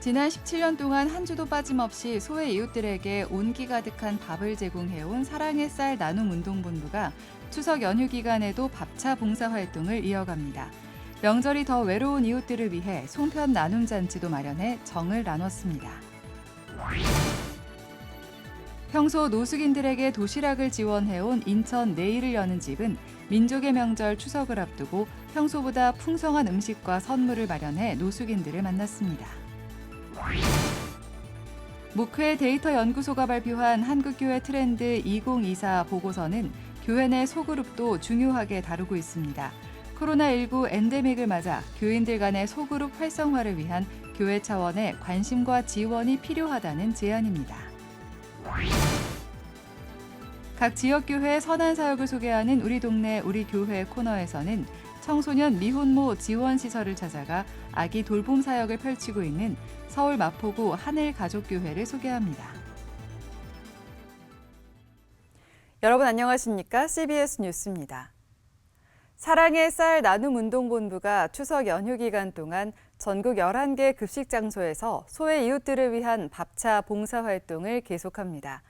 지난 17년 동안 한 주도 빠짐없이 소외 이웃들에게 온기 가득한 밥을 제공해온 사랑의 쌀 나눔 운동본부가 추석 연휴 기간에도 밥차 봉사 활동을 이어갑니다. 명절이 더 외로운 이웃들을 위해 송편 나눔 잔치도 마련해 정을 나눴습니다. 평소 노숙인들에게 도시락을 지원해온 인천 내일을 여는 집은 민족의 명절 추석을 앞두고 평소보다 풍성한 음식과 선물을 마련해 노숙인들을 만났습니다. 목회 데이터 연구소가 발표한 한국교회 트렌드 2024 보고서는 교회 내 소그룹도 중요하게 다루고 있습니다. 코로나19 엔데믹을 맞아 교인들 간의 소그룹 활성화를 위한 교회 차원의 관심과 지원이 필요하다는 제안입니다. 각 지역교회 선한 사역을 소개하는 우리 동네 우리 교회 코너에서는 청소년 미혼모 지원 시설을 찾아가 아기 돌봄 사역을 펼치고 있는 서울 마포구 하늘가족교회를 소개합니다. 여러분 안녕하십니까? CBS 뉴스입니다. 사랑의 쌀 나눔 운동본부가 추석 연휴 기간 동안 전국 11개 급식 장소에서 소외 이웃들을 위한 밥차 봉사 활동을 계속합니다.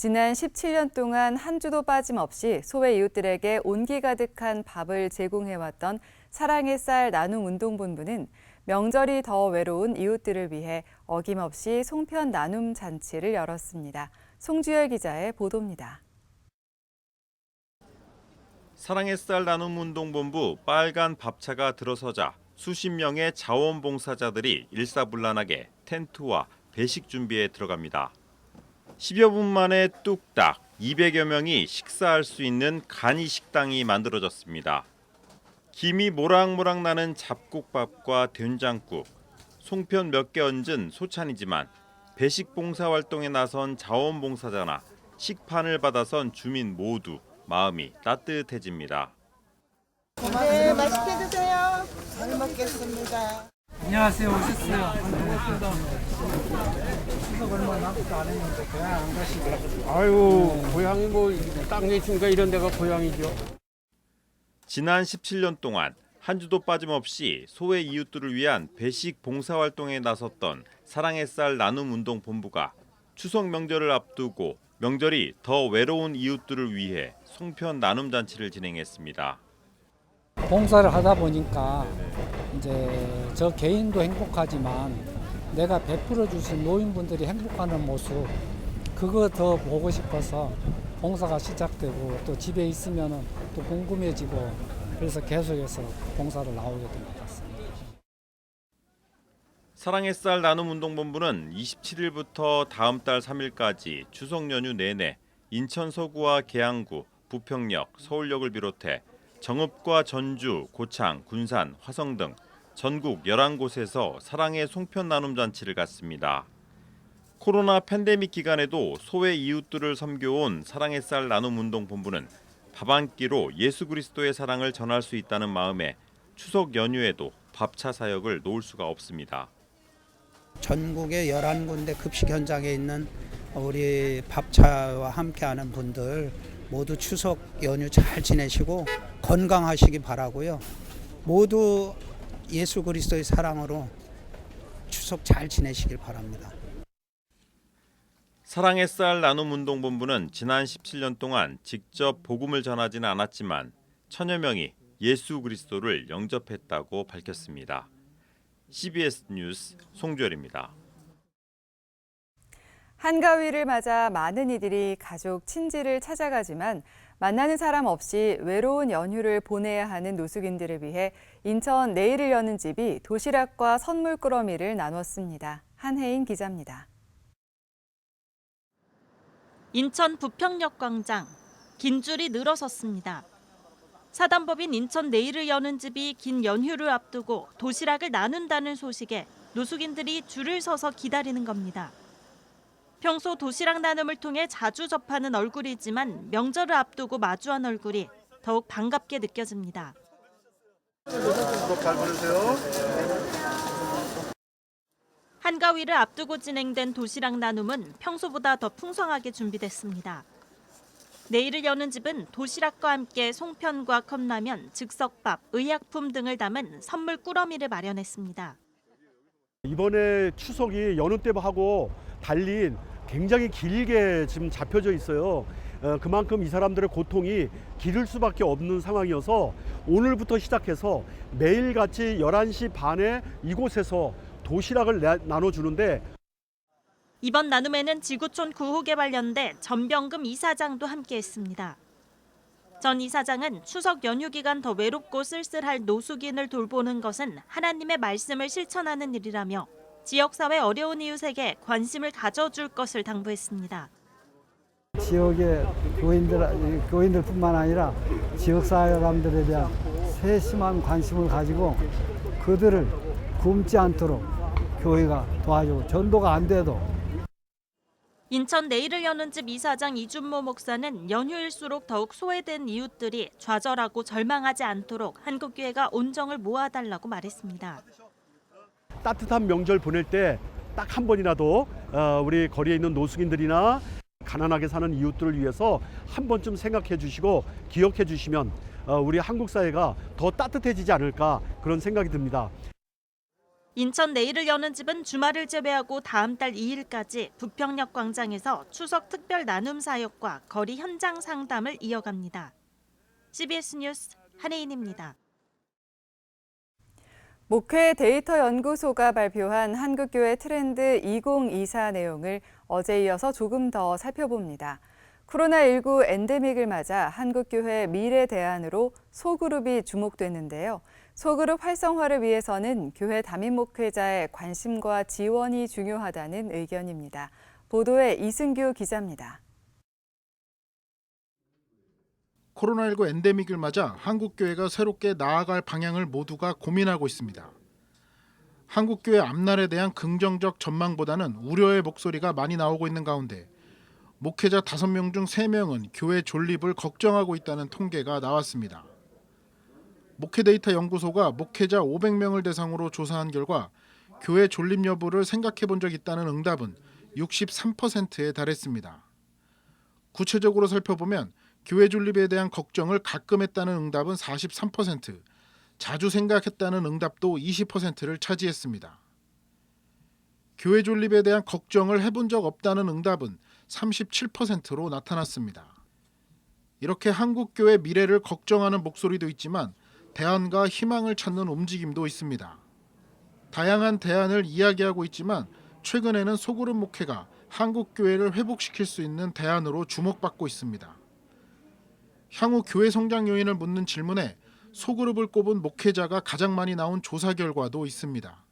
지난 17년 동안 한 주도 빠짐없이 소외 이웃들에게 온기 가득한 밥을 제공해왔던 사랑의 쌀 나눔 운동본부는 명절이 더 외로운 이웃들을 위해 어김없이 송편 나눔 잔치를 열었습니다. 송주열 기자의 보도입니다. 사랑의 쌀 나눔 운동본부 빨간 밥차가 들어서자 수십 명의 자원봉사자들이 일사불란하게 텐트와 배식 준비에 들어갑니다. 10여 분 만에 뚝딱 200여 명이 식사할 수 있는 간이 식당이 만들어졌습니다. 김이 모락모락 나는 잡곡밥과 된장국, 송편 몇 개 얹은 소찬이지만 배식 봉사 활동에 나선 자원봉사자나 식판을 받아선 주민 모두 마음이 따뜻해집니다. 네, 맛있게 드세요. 잘 먹겠습니다. 안녕하세요. 오셨어요. 안 가시고. 아유 고향이 뭐 땅에 있으니까 이런 데가 고향이죠. 지난 17년 동안 한 주도 빠짐없이 소외 이웃들을 위한 배식 봉사 활동에 나섰던 사랑의 쌀 나눔 운동 본부가 추석 명절을 앞두고 명절이 더 외로운 이웃들을 위해 송편 나눔 잔치를 진행했습니다. 봉사를 하다 보니까 이제 저 개인도 행복하지만 내가 베풀어 주신 노인분들이 행복하는 모습 그거 더 보고 싶어서 봉사가 시작되고 또 집에 있으면은 또 궁금해지고 그래서 계속해서 봉사를 나오게 된 것 같습니다. 사랑의 쌀 나눔 운동 본부는 27일부터 다음 달 3일까지 추석 연휴 내내 인천 서구와 계양구, 부평역, 서울역을 비롯해 정읍과 전주, 고창, 군산, 화성 등 전국 11곳에서 사랑의 송편 나눔 잔치를 갖습니다. 코로나 팬데믹 기간에도 소외 이웃들을 섬겨온 사랑의 쌀 나눔 운동 본부는 밥 한 끼로 예수 그리스도의 사랑을 전할 수 있다는 마음에 추석 연휴에도 밥차 사역을 놓을 수가 없습니다. 전국의 11군데 급식 현장에 있는 우리 밥차와 함께하는 분들 모두 추석 연휴 잘 지내시고 건강하시기 바라고요. 모두 예수 그리스도의 사랑으로 추석 잘 지내시길 바랍니다. 사랑의 쌀 나눔 운동 본부는 지난 17년 동안 직접 복음을 전하지는 않았지만 천여 명이 예수 그리스도를 영접했다고 밝혔습니다. CBS 뉴스 송주열입니다. 한가위를 맞아 많은 이들이 가족 친지를 찾아가지만 만나는 사람 없이 외로운 연휴를 보내야 하는 노숙인들을 위해 인천 내일을 여는 집이 도시락과 선물 꾸러미를 나눴습니다. 한혜인 기자입니다. 인천 부평역 광장 긴 줄이 늘어섰습니다. 사단법인 인천 내일을 여는 집이 긴 연휴를 앞두고 도시락을 나눈다는 소식에 노숙인들이 줄을 서서 기다리는 겁니다. 평소 도시락 나눔을 통해 자주 접하는 얼굴이지만 명절을 앞두고 마주한 얼굴이 더욱 반갑게 느껴집니다. 한가위를 앞두고 진행된 도시락 나눔은 평소보다 더 풍성하게 준비됐습니다. 내일을 여는 집은 도시락과 함께 송편과 컵라면, 즉석밥, 의약품 등을 담은 선물 꾸러미를 마련했습니다. 이번에 추석이 여느 때하고 달리 굉장히 길게 지금 잡혀져 있어요. 어, 그만큼 이 사람들의 고통이 기를 수밖에 없는 상황이어서 오늘부터 시작해서 매일같이 11시 반에 이곳에서 도시락을 나- 나눠주는데 이번 나눔에는 지구촌 구호개발연대 전병금 이사장도 함께했습니다. 전 이사장은 추석 연휴 기간 더 외롭고 쓸쓸할 노숙인을 돌보는 것은 하나님의 말씀을 실천하는 일이라며 지역사회 어려운 이웃에게 관심을 가져줄 것을 당부했습니다. 지역의 교인들, 교인들뿐만 아니라 지역 사람들에 대한 세심한 관심을 가지고 그들을 굶지 않도록 교회가 도와주고 전도가 안 돼도 인천 내일을 여는 집 이사장 이준모 목사는 연휴일수록 더욱 소외된 이웃들이 좌절하고 절망하지 않도록 한국교회가 온정을 모아달라고 말했습니다. 따뜻한 명절 보낼 때 딱 한 번이라도 어, 우리 거리에 있는 노숙인들이나 가난하게 사는 이웃들을 위해서 한 번쯤 생각해 주시고 기억해 주시면 어, 우리 한국 사회가 더 따뜻해지지 않을까 그런 생각이 듭니다. 인천 내일을 여는 집은 주말을 제외하고 다음 달 2일까지 부평역 광장에서 추석 특별 나눔 사역과 거리 현장 상담을 이어갑니다. CBS 뉴스 한혜인입니다. 목회 데이터 연구소가 발표한 한국교회 트렌드 2024 내용을 어제 이어서 조금 더 살펴봅니다. 코로나19 엔데믹을 맞아 한국교회 미래 대안으로 소그룹이 주목됐는데요. 소그룹 활성화를 위해서는 교회 담임 목회자의 관심과 지원이 중요하다는 의견입니다. 보도에 이승규 기자입니다. 코로나19 엔데믹을 맞아 한국교회가 새롭게 나아갈 방향을 모두가 고민하고 있습니다. 한국교회 앞날에 대한 긍정적 전망보다는 우려의 목소리가 많이 나오고 있는 가운데 목회자 5명 중 3명은 교회 존립을 걱정하고 있다는 통계가 나왔습니다. 목회데이터 연구소가 목회자 500명을 대상으로 조사한 결과 교회 존립 여부를 생각해 본 적 있다는 응답은 63%에 달했습니다. 구체적으로 살펴보면 교회 존립에 대한 걱정을 가끔 했다는 응답은 43%, 자주 생각했다는 응답도 20%를 차지했습니다. 교회 존립에 대한 걱정을 해본 적 없다는 응답은 37%로 나타났습니다. 이렇게 한국 교회 미래를 걱정하는 목소리도 있지만 대안과 희망을 찾는 움직임도 있습니다. 다양한 대안을 이야기하고 있지만 최근에는 소그룹 목회가 한국 교회를 회복시킬 수 있는 대안으로 주목받고 있습니다. 향후 교회 성장 요인을 묻는 질문에 소그룹을 꼽은 목회자가 가장 많이 나온 조사 결과도 있습니다.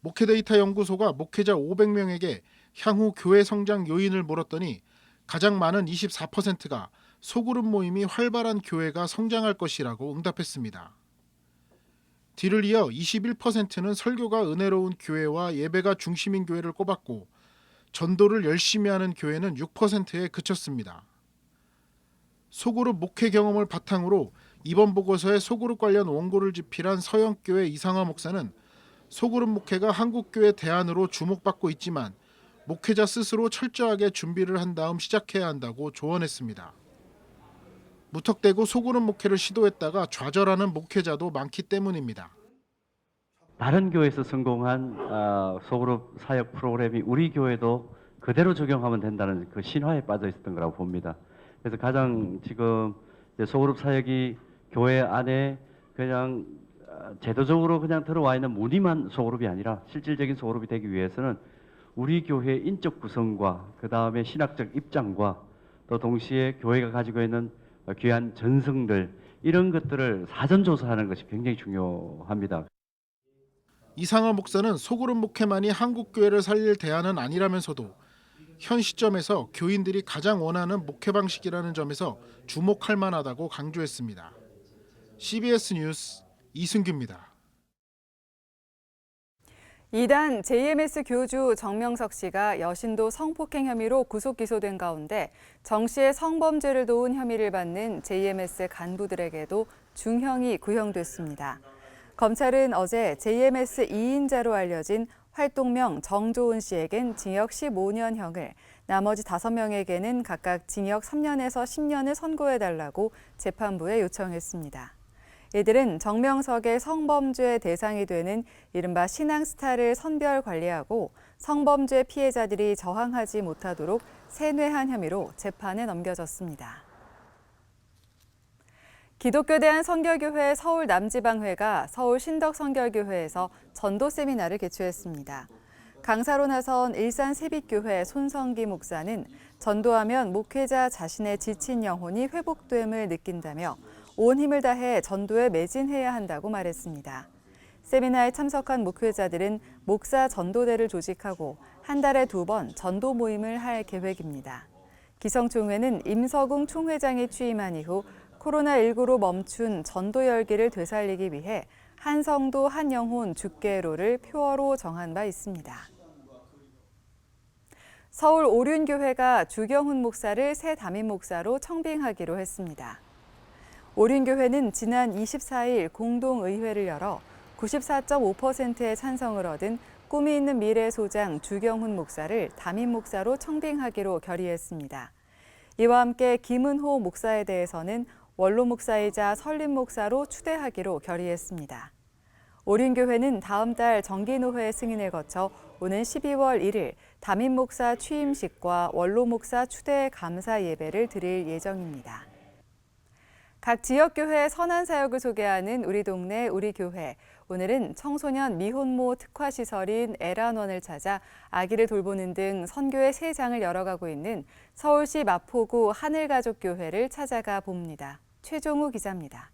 목회데이터 연구소가 목회자 500명에게 향후 교회 성장 요인을 물었더니 가장 많은 24%가 소그룹 모임이 활발한 교회가 성장할 것이라고 응답했습니다. 뒤를 이어 21%는 설교가 은혜로운 교회와 예배가 중심인 교회를 꼽았고 전도를 열심히 하는 교회는 6%에 그쳤습니다. 소그룹 목회 경험을 바탕으로 이번 보고서에 소그룹 관련 원고를 집필한 서영교회 이상화 목사는 소그룹 목회가 한국교회 대안으로 주목받고 있지만 목회자 스스로 철저하게 준비를 한 다음 시작해야 한다고 조언했습니다. 무턱대고 소그룹 목회를 시도했다가 좌절하는 목회자도 많기 때문입니다. 다른 교회에서 성공한 어, 소그룹 사역 프로그램이 우리 교회도 그대로 적용하면 된다는 그 신화에 빠져 있었던 거라고 봅니다. 그래서 가장 지금 소그룹 사역이 교회 안에 그냥 어, 제도적으로 그냥 들어와 있는 무늬만 소그룹이 아니라 실질적인 소그룹이 되기 위해서는 우리 교회의 인적 구성과 그 다음에 신학적 입장과 또 동시에 교회가 가지고 있는 어, 귀한 전승들 이런 것들을 사전 조사하는 것이 굉장히 중요합니다. 이상화 목사는 소그룹 목회만이 한국 교회를 살릴 대안은 아니라면서도 현 시점에서 교인들이 가장 원하는 목회 방식이라는 점에서 주목할 만하다고 강조했습니다. CBS 뉴스 이승규입니다. 이단 JMS 교주 정명석 씨가 여신도 성폭행 혐의로 구속 기소된 가운데 정 씨의 성범죄를 도운 혐의를 받는 JMS 간부들에게도 중형이 구형됐습니다. 검찰은 어제 JMS 2인자로 알려진 활동명 정조은 씨에겐 징역 15년형을 나머지 5명에게는 각각 징역 3년에서 10년을 선고해달라고 재판부에 요청했습니다. 이들은 정명석의 성범죄 대상이 되는 이른바 신앙스타를 선별 관리하고 성범죄 피해자들이 저항하지 못하도록 세뇌한 혐의로 재판에 넘겨졌습니다. 기독교 대한 선교교회 서울 남지방회가 서울 신덕선결교회에서 전도 세미나를 개최했습니다. 강사로 나선 일산 세빛교회 손성기 목사는 전도하면 목회자 자신의 지친 영혼이 회복됨을 느낀다며 온 힘을 다해 전도에 매진해야 한다고 말했습니다. 세미나에 참석한 목회자들은 목사 전도대를 조직하고 한 달에 두 번 전도 모임을 할 계획입니다. 기성총회는 임서궁 총회장이 취임한 이후 코로나19로 멈춘 전도 열기를 되살리기 위해 한 성도 한 영혼 죽게로를 표어로 정한 바 있습니다. 서울 오륜교회가 주경훈 목사를 새 담임 목사로 청빙하기로 했습니다. 오륜교회는 지난 24일 공동의회를 열어 94.5%의 찬성을 얻은 꿈이 있는 미래 소장 주경훈 목사를 담임 목사로 청빙하기로 결의했습니다. 이와 함께 김은호 목사에 대해서는 원로 목사이자 설립 목사로 추대하기로 결의했습니다. 오륜교회는 다음 달 정기노회 승인을 거쳐 오는 12월 1일 담임 목사 취임식과 원로 목사 추대 감사 예배를 드릴 예정입니다. 각 지역 교회 선한 사역을 소개하는 우리 동네 우리 교회. 오늘은 청소년 미혼모 특화 시설인 에란원을 찾아 아기를 돌보는 등 선교의 세 장을 열어가고 있는 서울시 마포구 하늘가족교회를 찾아가 봅니다. 최종우 기자입니다.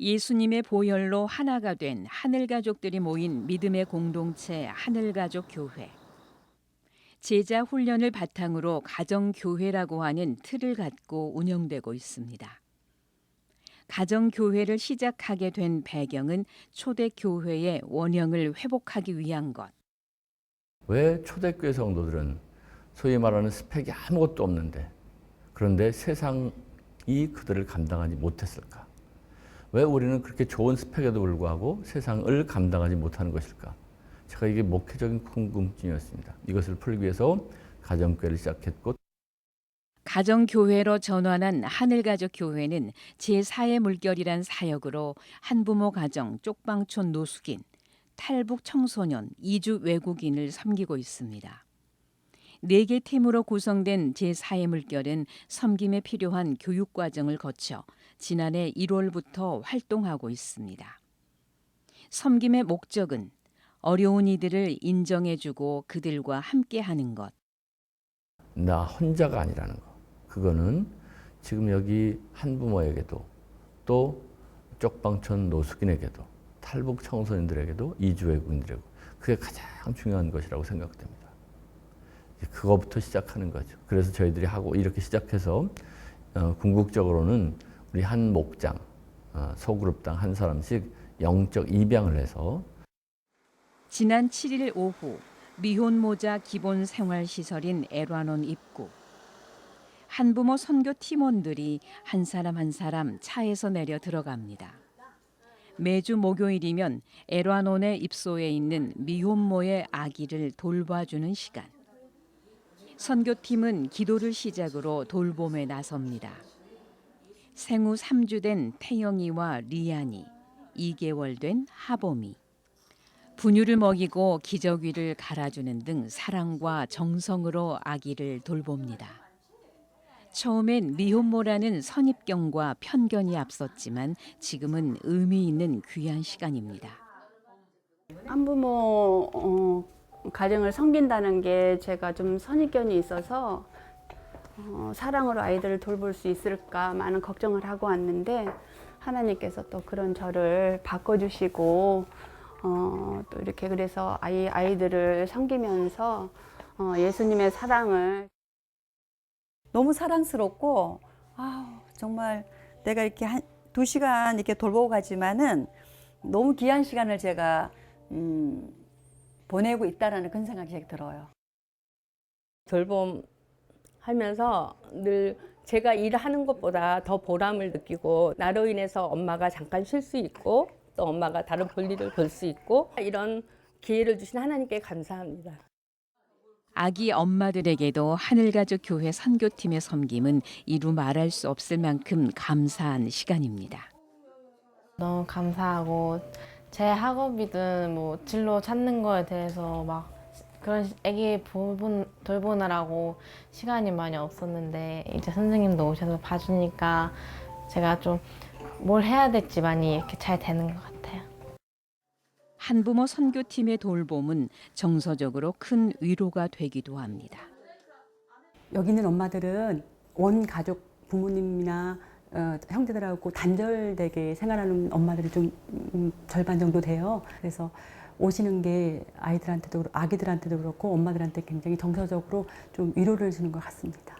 예수님의 보혈로 하나가 된 하늘 가족들이 모인 믿음의 공동체 하늘가족 교회. 제자 훈련을 바탕으로 가정 교회라고 하는 틀을 갖고 운영되고 있습니다. 가정 교회를 시작하게 된 배경은 초대 교회의 원형을 회복하기 위한 것. 왜 초대교회 성도들은 소위 말하는 스펙이 아무것도 없는데 그런데 세상이 그들을 감당하지 못했을까? 왜 우리는 그렇게 좋은 스펙에도 불구하고 세상을 감당하지 못하는 것일까? 제가 이게 목회적인 궁금증이었습니다. 이것을 풀기 위해서 가정교회를 시작했고 가정교회로 전환한 하늘가족 교회는 제4의 물결이란 사역으로 한부모 가정 쪽방촌 노숙인, 탈북 청소년, 이주 외국인을 섬기고 있습니다. 네 개 팀으로 구성된 제4의 물결은 섬김에 필요한 교육 과정을 거쳐 지난해 1월부터 활동하고 있습니다. 섬김의 목적은 어려운 이들을 인정해주고 그들과 함께하는 것. 나 혼자가 아니라는 거. 그거는 지금 여기 한부모에게도 또 쪽방촌 노숙인에게도 탈북 청소년들에게도 이주 외국인들에게도 그게 가장 중요한 것이라고 생각됩니다. 그거부터 시작하는 거죠. 그래서 저희들이 하고 이렇게 시작해서 어, 궁극적으로는 우리 한 목장 어, 소그룹당 한 사람씩 영적 입양을 해서 지난 7일 오후 미혼모자 기본 생활 시설인 애완원 입구. 한부모 선교 팀원들이 한 사람 한 사람 차에서 내려 들어갑니다. 매주 목요일이면 애완원의 입소에 있는 미혼모의 아기를 돌봐주는 시간. 선교팀은 기도를 시작으로 돌봄에 나섭니다. 생후 3주 된 태영이와 리안이, 2개월 된 하봄이. 분유를 먹이고 기저귀를 갈아주는 등 사랑과 정성으로 아기를 돌봅니다. 처음엔 미혼모라는 선입견과 편견이 앞섰지만 지금은 의미 있는 귀한 시간입니다. 한부모 어, 가정을 섬긴다는 게 제가 좀 선입견이 있어서 어, 사랑으로 아이들을 돌볼 수 있을까 많은 걱정을 하고 왔는데 하나님께서 또 그런 저를 바꿔주시고 어, 또 이렇게 그래서 아이 아이들을 섬기면서 어, 예수님의 사랑을 너무 사랑스럽고 아 정말 내가 이렇게 한 두 시간 이렇게 돌보고 가지만은 너무 귀한 시간을 제가 음, 보내고 있다라는 그런 생각이 들어요. 돌봄 하면서 늘 제가 일하는 것보다 더 보람을 느끼고 나로 인해서 엄마가 잠깐 쉴 수 있고 또 엄마가 다른 볼일을 볼 수 있고 이런 기회를 주신 하나님께 감사합니다. 아기 엄마들에게도 하늘가족 교회 선교팀의 섬김은 이루 말할 수 없을 만큼 감사한 시간입니다. 너무 감사하고 제 학업이든 뭐 진로 찾는 거에 대해서 막 그런 애기 돌보, 돌보느라고 시간이 많이 없었는데 이제 선생님도 오셔서 봐주니까 제가 좀 뭘 해야 될지 많이 이렇게 잘 되는 것 같아요. 한부모 선교팀의 돌봄은 정서적으로 큰 위로가 되기도 합니다. 여기 있는 엄마들은 원 가족 부모님이나 어, 형제들하고 단절되게 생활하는 엄마들이 좀 음, 절반 정도 돼요. 그래서 오시는 게 아이들한테도 아기들한테도 그렇고 엄마들한테 굉장히 정서적으로 좀 위로를 주는 것 같습니다.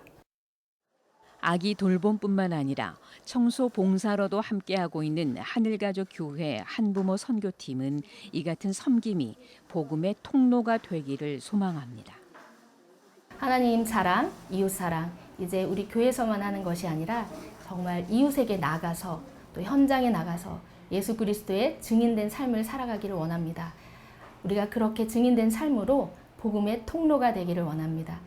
아기 돌봄뿐만 아니라 청소 봉사로도 함께하고 있는 하늘가족 교회 한부모 선교팀은 이 같은 섬김이 복음의 통로가 되기를 소망합니다. 하나님 사랑, 이웃 사랑, 이제 우리 교회에서만 하는 것이 아니라 정말 이웃에게 나가서 또 현장에 나가서 예수 그리스도의 증인된 삶을 살아가기를 원합니다. 우리가 그렇게 증인된 삶으로 복음의 통로가 되기를 원합니다.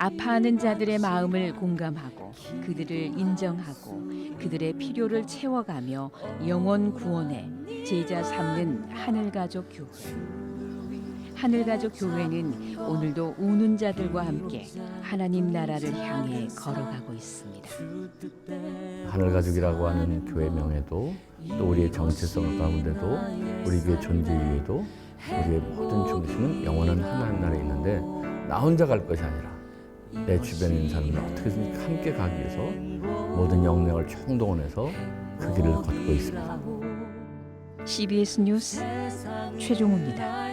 아파하는 자들의 마음을 공감하고 그들을 인정하고 그들의 필요를 채워가며 영원 구원에 제자 삼는 하늘가족 교회. 하늘가족 교회는 오늘도 우는 자들과 함께 하나님 나라를 향해 걸어가고 있습니다. 하늘가족이라고 하는 교회 명예도 또 우리의 정체성 가운데도 우리 교회 존재 이유에도 우리의 모든 중심은 영원한 하나님 나라에 있는데 나 혼자 갈 것이 아니라 내 주변에 있는 사람들 어떻게든 함께 가기 위해서 모든 역량을 총동원해서 그 길을 걷고 있습니다. CBS 뉴스 최종우입니다.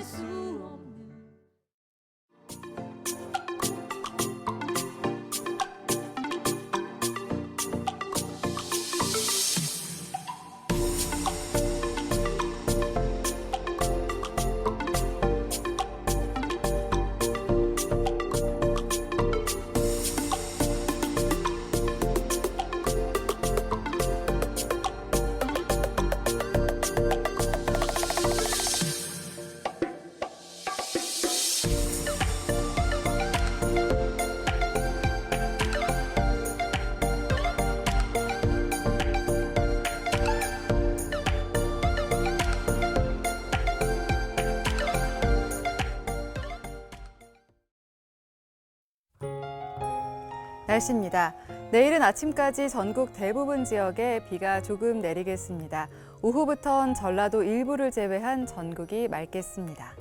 날씨입니다. 내일은 아침까지 전국 대부분 지역에 비가 조금 내리겠습니다. 오후부턴 전라도 일부를 제외한 전국이 맑겠습니다.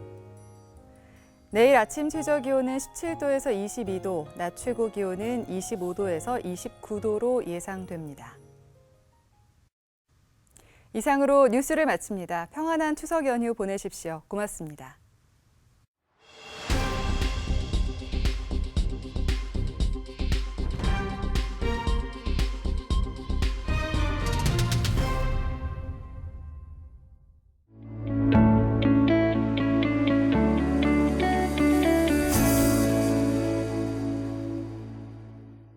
내일 아침 최저 기온은 17도에서 22도, 낮 최고 기온은 25도에서 29도로 예상됩니다. 이상으로 뉴스를 마칩니다. 평안한 추석 연휴 보내십시오. 고맙습니다.